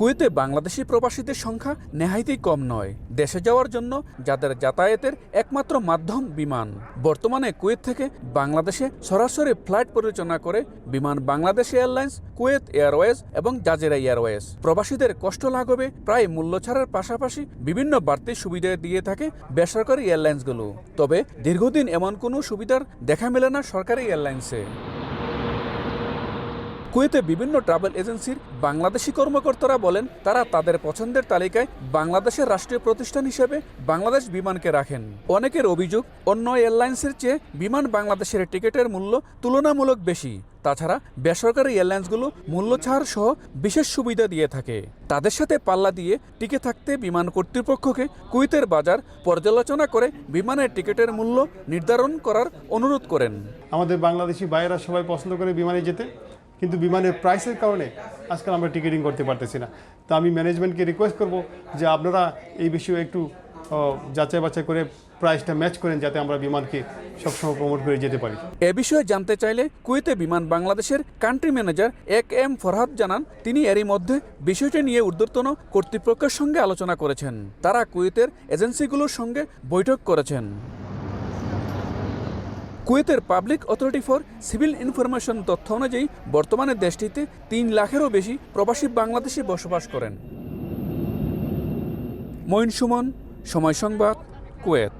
কুয়েতে বাংলাদেশি প্রবাসীদের সংখ্যা নেহাইতেই কম নয়। দেশে যাওয়ার জন্য যাদের যাতায়াতের একমাত্র মাধ্যম বিমান। বর্তমানে কুয়েত থেকে বাংলাদেশে সরাসরি ফ্লাইট পরিচালনা করে বিমান বাংলাদেশ এয়ারলাইন্স, কুয়েত এয়ারওয়েজ এবং জাজেরা এয়ারওয়েজ। প্রবাসীদের কষ্ট লাঘবে, প্রায় মূল্য ছাড়ার পাশাপাশি বিভিন্ন বাড়তি সুবিধা দিয়ে থাকে বেসরকারি এয়ারলাইন্সগুলো। তবে দীর্ঘদিন এমন কোনো সুবিধার দেখা মেলে না সরকারি এয়ারলাইন্সে। কুয়েতে বিভিন্ন ট্রাভেল এজেন্সির বাংলাদেশি কর্মকর্তারা বলেন, তারা তাদের পছন্দের তালিকায় বাংলাদেশের রাষ্ট্রীয় প্রতিষ্ঠান হিসেবে বাংলাদেশ বিমানকে রাখেন। অনেকের অভিযোগ, অন্য এয়ারলাইন্সের চেয়ে বিমান বাংলাদেশের টিকিটের মূল্য তুলনামূলক বেশি। তাছাড়া বেসরকারি এয়ারলাইন্সগুলো মূল্য ছাড় সহ বিশেষ সুবিধা দিয়ে থাকে। তাদের সাথে পাল্লা দিয়ে টিকে থাকতে বিমান কর্তৃপক্ষকে কুইতের বাজার পর্যালোচনা করে বিমানের টিকিটের মূল্য নির্ধারণ করার অনুরোধ করেন। আমাদের বাংলাদেশি বাইরা সবাই পছন্দ করে বিমানে যেতে। কিন্তু বিমানের প্রাইসের কারণে আজকাল আমরা টিকিটিং করতে পারতেছি না। তো আমি ম্যানেজমেন্টকে রিকোয়েস্ট করব যে আপনারা এই বিষয়ে একটু যাচাই বাছাই করে প্রাইসটা ম্যাচ করেন যাতে আমরা বিমানকে সবসময় প্রমোট করে যেতে পারি। এ বিষয়ে জানতে চাইলে কুয়েতে বিমান বাংলাদেশের কান্ট্রি ম্যানেজার এক এম ফরহাদ জানান, তিনি এরই মধ্যে বিষয়টি নিয়ে ঊর্ধ্বতন কর্তৃপক্ষের সঙ্গে আলোচনা করেছেন। তারা কুয়েতের এজেন্সিগুলোর সঙ্গে বৈঠক করেছেন। কুয়েতের public authority for civil information তথ্য অনুযায়ী বর্তমানে দেশটিতে তিন লাখেরও বেশি প্রবাসী বাংলাদেশে বসবাস করেন। মঈন সুমন, সময় সংবাদ, কুয়েত।